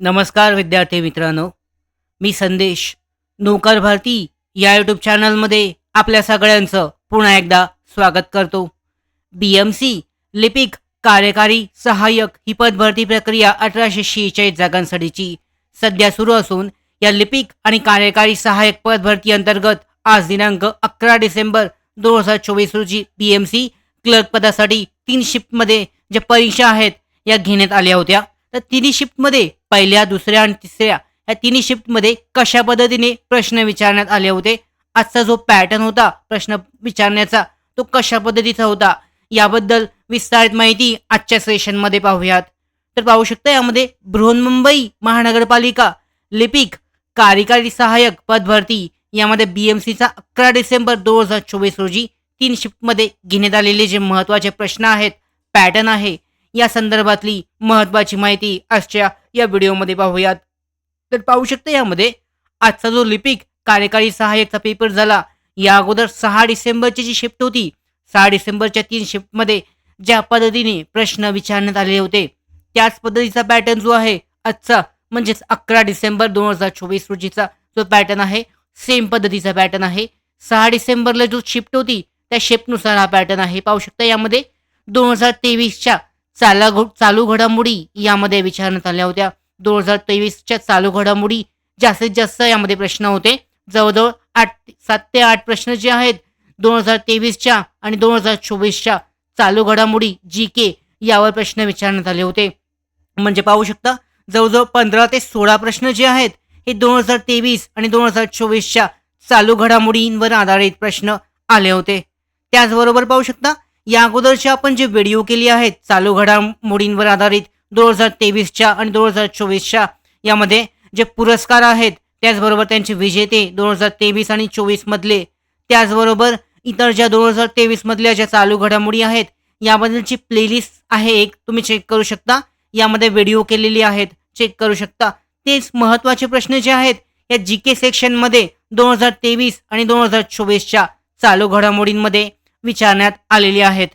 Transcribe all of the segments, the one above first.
नमस्कार विद्यार्थी मित्रांनो. मी संदेश. नोकर भारती या यूट्यूब चॅनलमध्ये आपल्या सगळ्यांचं पुन्हा एकदा स्वागत करतो. बी एम सी लिपिक कार्यकारी सहाय्यक ही पदभरती प्रक्रिया अठराशे शेहेचाळीस जागांसाठीची सध्या सुरू असून या लिपिक आणि कार्यकारी सहाय्यक पदभरती अंतर्गत आज दिनांक अकरा डिसेंबर दोन हजार चोवीस रोजी बी एम सी क्लर्क पदासाठी तीन शिफ्टमध्ये ज्या परीक्षा आहेत या घेण्यात आल्या होत्या. तर तिन्ही शिफ्टमध्ये पहिल्या दुसऱ्या आणि तिसऱ्या या तिन्ही शिफ्टमध्ये कशा पद्धतीने प्रश्न विचारण्यात आले होते? आजचा जो पॅटर्न होता प्रश्न विचारण्याचा तो कशा पद्धतीचा होता? याबद्दल विस्तारित माहिती आजच्या सेशनमध्ये पाहूयात. तर पाहू शकता यामध्ये बृहन्मुंबई महानगरपालिका लिपिक कार्यकारी सहाय्यक पदभरती यामध्ये बी एम सीचा अकरा डिसेंबर दोन हजार चोवीस रोजी तीन शिफ्टमध्ये घेण्यात आलेले जे महत्त्वाचे प्रश्न आहेत पॅटर्न आहे या संदर्भातली महत्त्वाची माहिती आजच्या या व्हिडिओमध्ये पाहूयात. तर पाहू शकता यामध्ये आजचा जो लिपिक कार्यकारी सहाय्यकचा पेपर झाला या अगोदर सहा डिसेंबरची जी शिफ्ट होती सहा डिसेंबरच्या तीन शिफ्टमध्ये ज्या पद्धतीने प्रश्न विचारण्यात आले होते त्याच पद्धतीचा पॅटर्न जो आहे आजचा म्हणजेच अकरा डिसेंबर दोन हजार चोवीस रोजीचा जो पॅटर्न आहे सेम पद्धतीचा पॅटर्न आहे. सहा डिसेंबरला जो शिफ्ट होती त्या शिफ्टनुसार हा पॅटर्न आहे. पाहू शकता यामध्ये दोन हजार तेवीसच्या चाला घो चालू घडामोडी यामध्ये विचारण्यात आल्या होत्या. दोन हजार तेवीसच्या चालू घडामोडी जास्तीत जास्त यामध्ये प्रश्न होते. जवळजवळ आठ सात ते आठ प्रश्न जे आहेत दोन हजार तेवीसच्या आणि दोन हजार चोवीसच्या चालू घडामोडी जी के यावर प्रश्न विचारण्यात आले होते. म्हणजे पाहू शकता जवळजवळ पंधरा ते सोळा प्रश्न जे आहेत हे दोन हजार तेवीस आणि दोन हजार चोवीसच्या चालू घडामोडींवर आधारित प्रश्न आले होते. त्याचबरोबर पाहू शकता या अगोदरचे आपण जे व्हिडिओ केले आहेत चालू घडामोडींवर आधारित दोन हजार तेवीसच्या आणि दोन हजार चोवीसच्या यामध्ये जे पुरस्कार आहेत त्याचबरोबर त्यांचे विजेते दोन हजार तेवीस आणि चोवीसमधले त्याचबरोबर इतर ज्या दोन हजार तेवीसमधल्या ज्या चालू घडामोडी आहेत याबद्दलची प्लेलिस्ट आहे एक तुम्ही चेक करू शकता. यामध्ये व्हिडिओ केलेली आहेत चेक करू शकता. तेच महत्त्वाचे प्रश्न जे आहेत या जी के सेक्शनमध्ये दोन हजार तेवीस आणि दोन हजार चोवीसच्या चालू घडामोडींमध्ये विचारण्यात आलेली आहेत.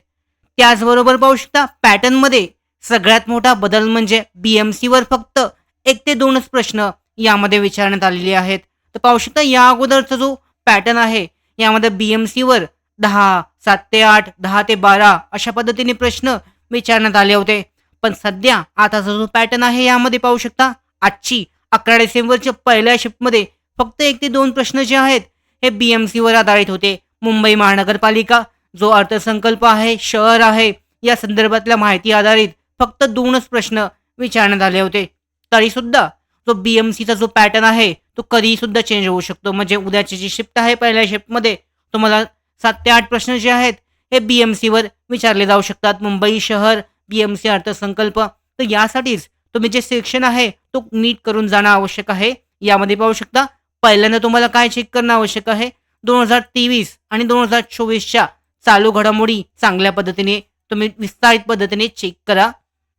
त्याचबरोबर पाहू शकता पॅटर्नमध्ये सगळ्यात मोठा बदल म्हणजे बी एम सीवर फक्त एक ते दोनच प्रश्न यामध्ये विचारण्यात आलेले आहेत. तर पाहू शकता या अगोदरचा जो पॅटर्न आहे यामध्ये बी एम सीवर दहा सात ते आठ दहा ते बारा अशा पद्धतीने प्रश्न विचारण्यात आले होते. पण सध्या आताचा जो पॅटर्न आहे यामध्ये पाहू शकता आजची अकरा डिसेंबरच्या पहिल्या शिफ्टमध्ये फक्त एक ते दोन प्रश्न जे आहेत हे बी एम सीवर आधारित होते. मुंबई महानगरपालिका जो अर्थसंकल्प आहे शहर आहे या संदर्भातल्या माहिती आधारित फक्त दोनच प्रश्न विचारण्यात आले होते. तरीसुद्धा जो बी एम सीचा जो पॅटर्न आहे तो कधीसुद्धा चेंज होऊ शकतो. म्हणजे उद्याची जी शिफ्ट आहे पहिल्या शिफ्टमध्ये तुम्हाला सात ते आठ प्रश्न जे आहेत हे बी एम सीवर विचारले जाऊ शकतात. मुंबई शहर बी एम सी अर्थसंकल्प. तर यासाठीच तुम्ही जे सेक्शन आहे तो नीट करून जाणं आवश्यक आहे. यामध्ये पाहू शकता पहिल्यांदा तुम्हाला काय चेक करणं आवश्यक आहे? दोन हजार तेवीस आणि दोन हजार चोवीसच्या चालू घडामोडी चांगल्या पद्धतीने तुम्ही विस्तारित पद्धतीने चेक करा.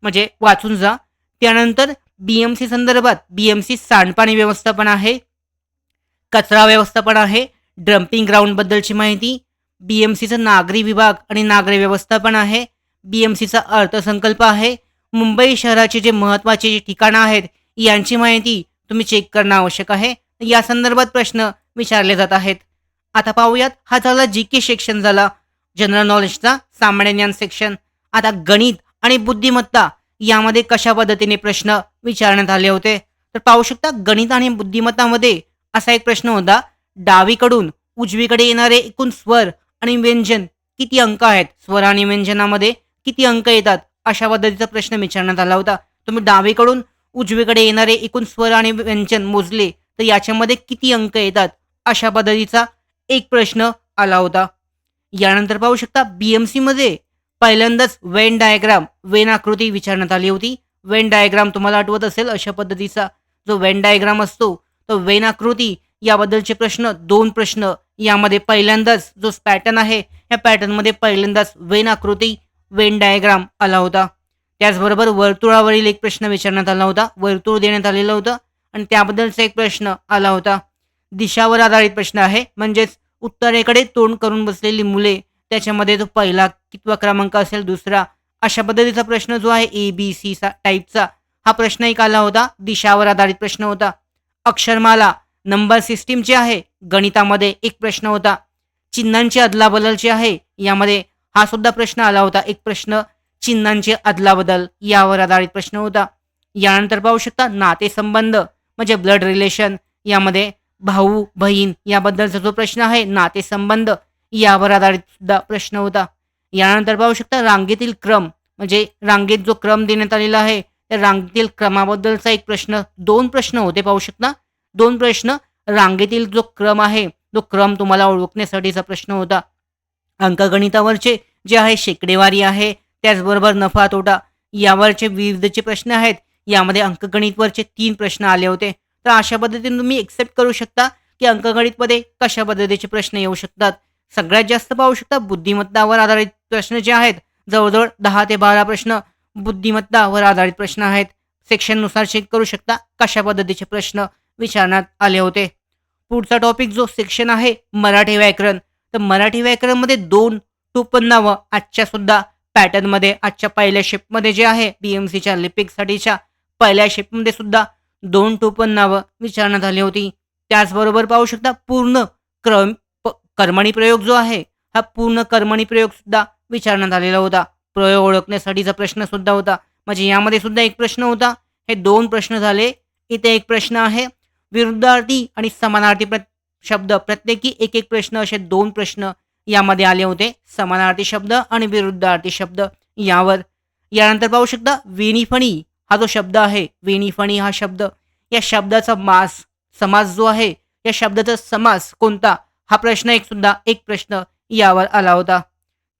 म्हणजे वाचून जा. त्यानंतर बी एम सी संदर्भात बी एम सी सांडपाणी व्यवस्थापन आहे. कचरा व्यवस्थापन आहे. ड्रम्पिंग ग्राउंडबद्दलची माहिती. बी एम सीचं नागरी विभाग आणि नागरी व्यवस्थापन आहे. बी एम सीचा अर्थसंकल्प आहे. मुंबई शहराचे जे महत्त्वाचे जे ठिकाणं आहेत यांची माहिती तुम्ही चेक करणं आवश्यक आहे. या संदर्भात प्रश्न विचारले जात आहेत. आता पाहूयात हा झाला जी के सेक्शन झाला. जनरल नॉलेजचा सामान्य ज्ञान सेक्शन आता गणित आणि बुद्धिमत्ता यामध्ये कशा पद्धतीने प्रश्न विचारण्यात आले होते? तर पाहू शकता गणित आणि बुद्धिमत्तामध्ये असा एक प्रश्न होता डावीकडून उजवीकडे येणारे एकूण स्वर आणि व्यंजन किती अंक आहेत? स्वर आणि व्यंजनामध्ये किती अंक येतात? अशा पद्धतीचा प्रश्न विचारण्यात आला होता. तुम्ही डावीकडून उजवीकडे येणारे एकूण स्वर आणि व्यंजन मोजले तर याच्यामध्ये किती अंक येतात? अशा पद्धतीचा एक प्रश्न आला होता. यानंतर पाहू शकता बीएमसीमध्ये पहिल्यांदाच वेन डायग्राम वेन आकृती विचारण्यात आली होती. वेन डायग्राम तुम्हाला आठवत असेल अशा पद्धतीचा जो वेन डायग्राम असतो तो वेन आकृती याबद्दलचे प्रश्न दोन प्रश्न यामध्ये पहिल्यांदाच जो पॅटर्न आहे या पॅटर्नमध्ये पहिल्यांदाच वेन आकृती वेन डायग्राम आला होता. त्याचबरोबर वर्तुळावरील एक प्रश्न विचारण्यात आला होता वर्तुळ देण्यात आलेलं होतं आणि त्याबद्दलचा एक प्रश्न आला होता. दिशावर आधारित प्रश्न आहे म्हणजेच उत्तरेकडे तोंड करून बसलेली मुले त्याच्यामध्ये तो पहिला कितवा क्रमांक असेल दुसरा अशा पद्धतीचा प्रश्न जो आहे ए बी सी सा टाईपचा हा प्रश्न एक आला होता दिशावर आधारित प्रश्न होता. अक्षरमाला नंबर सिस्टीम जे आहे गणितामध्ये एक प्रश्न होता. चिन्हांची अदलाबदल जी आहे यामध्ये हा सुद्धा प्रश्न आला होता एक प्रश्न. चिन्हांची अदलाबदल यावर आधारित प्रश्न होता. यानंतर पाहू शकता नातेसंबंध म्हणजे ब्लड रिलेशन यामध्ये भाऊ बहीण याबद्दलचा जो प्रश्न आहे नातेसंबंध यावर आधारित सुद्धा प्रश्न होता. यानंतर पाहू शकता रांगेतील क्रम म्हणजे रांगेत जो क्रम देण्यात आलेला आहे त्या रांगेतील क्रमाबद्दलचा एक प्रश्न दोन प्रश्न होते पाहू शकता. दोन प्रश्न रांगेतील जो क्रम आहे तो क्रम तुम्हाला ओळखण्यासाठीचा प्रश्न होता. अंकगणितावरचे जे आहे शेकडेवारी आहे त्याचबरोबर नफा तोटा यावरचे विविधचे प्रश्न आहेत. यामध्ये अंकगणितवरचे तीन प्रश्न आले होते. तर अशा पद्धतीने तुम्ही एक्सेप्ट करू शकता की अंकगणितमध्ये कशा पद्धतीचे प्रश्न येऊ शकतात. सगळ्यात जास्त पाहू शकता बुद्धिमत्तावर आधारित प्रश्न जे आहेत जवळजवळ दहा ते बारा प्रश्न बुद्धिमत्तावर आधारित प्रश्न आहेत. सेक्शननुसार चेक करू शकता कशा पद्धतीचे प्रश्न विचारण्यात आले होते. पुढचा टॉपिक जो सेक्शन आहे मराठी व्याकरण. तर मराठी व्याकरणमध्ये दोन टोपन्नावं आजच्या सुद्धा पॅटर्नमध्ये आजच्या पहिल्या शिफ्टमध्ये जे आहे बी एम सीच्या लिपिकसाठीच्या पहिल्या शिफ्टमध्ये सुद्धा दोन टोपण नावं विचारण्यात आली होती. त्याचबरोबर पाहू शकता पूर्ण क्रम प- कर्मणी प्रयोग जो आहे हा पूर्ण कर्मणी प्रयोग सुद्धा विचारण्यात आलेला होता. प्रयोग ओळखण्यासाठीचा प्रश्न सुद्धा होता. म्हणजे यामध्ये सुद्धा एक प्रश्न होता. हे दोन प्रश्न झाले. इथे एक प्रश्न आहे. विरुद्धार्थी आणि समानार्थी प्र शब्द प्रत्येकी एक एक प्रश्न असे दोन प्रश्न यामध्ये आले होते. समानार्थी शब्द आणि विरुद्धार्थी शब्द यावर. यानंतर पाहू शकता विनिफणी हा जो शब्द आहे वेणीफणी हा शब्द या शब्दाचा मास समास जो आहे या शब्दाचा समास कोणता? हा प्रश्न एक सुद्धा एक प्रश्न यावर आला होता.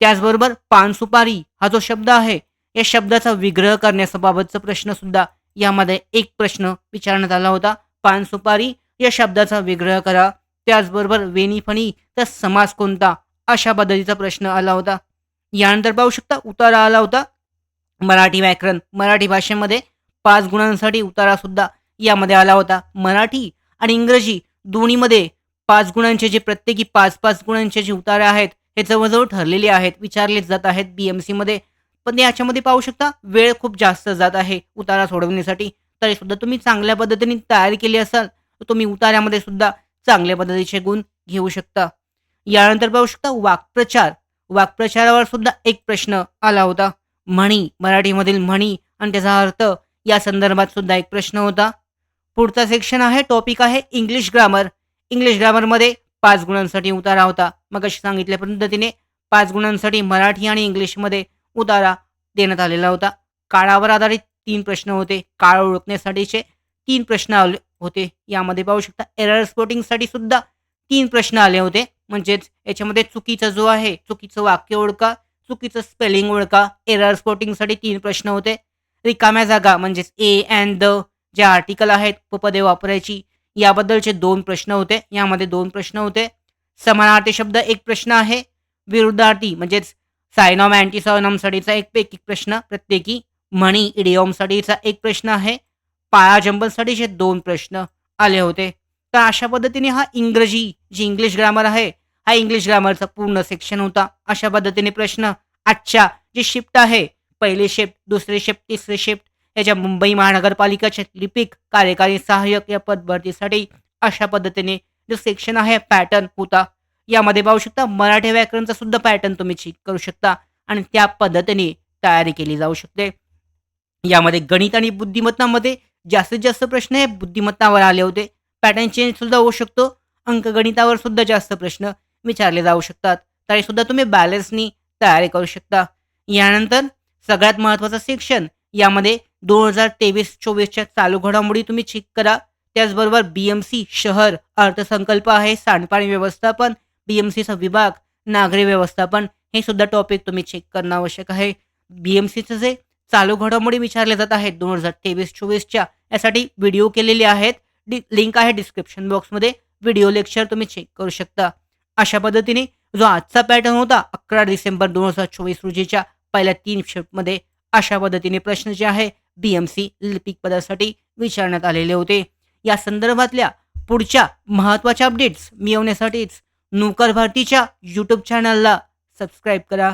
त्याचबरोबर पान सुपारी हा जो शब्द आहे या शब्दाचा विग्रह करण्याबाबतचा प्रश्न सुद्धा यामध्ये एक प्रश्न विचारण्यात आला होता. पान सुपारी या शब्दाचा विग्रह करा. त्याचबरोबर वेणीफणी तर समास कोणता? अशा पद्धतीचा प्रश्न आला होता. यानंतर पाहू शकता उतारा आला होता. मराठी व्याकरण मराठी भाषेमध्ये पाच गुणांसाठी उतारा सुद्धा यामध्ये आला होता. मराठी आणि इंग्रजी दोन्हीमध्ये पाच गुणांचे जे प्रत्येकी पाच पाच गुणांचे जे उतारे आहेत हे जवळजवळ ठरलेले आहेत विचारले जात आहेत बी एम सीमध्ये पण याच्यामध्ये पाहू शकता वेळ खूप जास्त जात आहे उतारा सोडवण्यासाठी. तरी सुद्धा तुम्ही चांगल्या पद्धतीने तयारी केली असाल तर तुम्ही उतार्यामध्ये सुद्धा चांगल्या पद्धतीचे गुण घेऊ शकता. यानंतर पाहू शकता वाक्प्रचार. वाक्प्रचारावर सुद्धा एक प्रश्न आला होता. म्हणी मराठीमधील म्हणी आणि त्याचा अर्थ या संदर्भात सुद्धा एक प्रश्न होता. पुढचा सेक्शन आहे टॉपिक आहे इंग्लिश ग्रामर इंग्लिश ग्रामरमध्ये पाच गुणांसाठी उतारा होता. मग अशी सांगितल्या पद्धतीने पाच गुणांसाठी मराठी आणि इंग्लिशमध्ये उतारा देण्यात आलेला होता. काळावर आधारित तीन प्रश्न होते. काळ ओळखण्यासाठीचे तीन प्रश्न आले होते. यामध्ये पाहू शकता एरर स्पोर्टिंगसाठी सुद्धा तीन प्रश्न आले होते. म्हणजेच याच्यामध्ये चुकीचा जो आहे चुकीचं वाक्य ओळखा चुकीचं स्पेलिंग ओळखा. एरर स्पोर्टिंगसाठी तीन प्रश्न होते. रिकाम्या जागा म्हणजेच ए अँड द जे आर्टिकल आहेत उपपदे वापरायची याबद्दलचे दोन प्रश्न होते. यामध्ये दोन प्रश्न होते. समानार्थी शब्द एक प्रश्न आहे. विरुद्धार्थी म्हणजेच सायनॉम अँटीसॉयनॉमसाठीचा एक पैकी प्रश्न प्रत्येकी म्हणी इडिओमसाठीचा एक प्रश्न आहे. पाळा जंबलसाठीचे दोन प्रश्न आले होते. तर अशा पद्धतीने हा इंग्रजी जी इंग्लिश ग्रामर आहे हा इंग्लिश ग्रामरचा पूर्ण सेक्शन होता. अशा पद्धतीने प्रश्न आजच्या जे शिफ्ट आहे पहिली शिफ्ट दुसरी शिफ्ट तिसरी शिफ्ट याच्या मुंबई महानगरपालिकाच्या लिपिक कार्यकारी सहाय्यक या पदभरतीसाठी अशा पद्धतीने जो सेक्शन आहे पॅटर्न होता. यामध्ये पाहू शकता मराठी व्याकरणचा सुद्धा पॅटर्न तुम्ही चेक करू शकता आणि त्या पद्धतीने तयारी केली जाऊ शकते. यामध्ये गणित आणि बुद्धिमत्तामध्ये जास्तीत जास्त प्रश्न हे बुद्धिमत्तावर आले होते. पॅटर्न चेंज सुद्धा होऊ शकतो. अंकगणितावर सुद्धा जास्त प्रश्न विचारले जाऊ शकतात. तरी सुद्धा तुम्ही बॅलन्सनी तयारी करू शकता. यानंतर सगळ्यात महत्त्वाचं सेक्शन यामध्ये दोन हजार तेवीस चोवीसच्या चालू घडामोडी तुम्ही चेक करा. त्याचबरोबर बी एम सी शहर अर्थसंकल्प आहे सांडपाणी व्यवस्थापन बी एम सीचा विभाग नागरी व्यवस्थापन हे सुद्धा टॉपिक तुम्ही चेक करणं आवश्यक आहे. बी एम सीचं जे चालू घडामोडी विचारले जात आहेत दोन हजार तेवीस चोवीसच्या यासाठी व्हिडिओ केलेले आहेत. लिंक आहे डिस्क्रिप्शन बॉक्समध्ये व्हिडिओ लेक्चर तुम्ही चेक करू शकता. अशा पद्धतीने जो आजचा पॅटर्न होता अकरा डिसेंबर दोन हजार चोवीस रोजीच्या पहिल्या तीन शिफ्टमध्ये अशा पद्धतीने प्रश्न जे आहे बी एम सी लिपिक पदासाठी विचारण्यात आलेले होते. या संदर्भातल्या पुढच्या महत्त्वाच्या अपडेट्स मिळवण्यासाठीच नोकर भारतीच्या यूट्यूब चॅनलला सबस्क्राईब करा.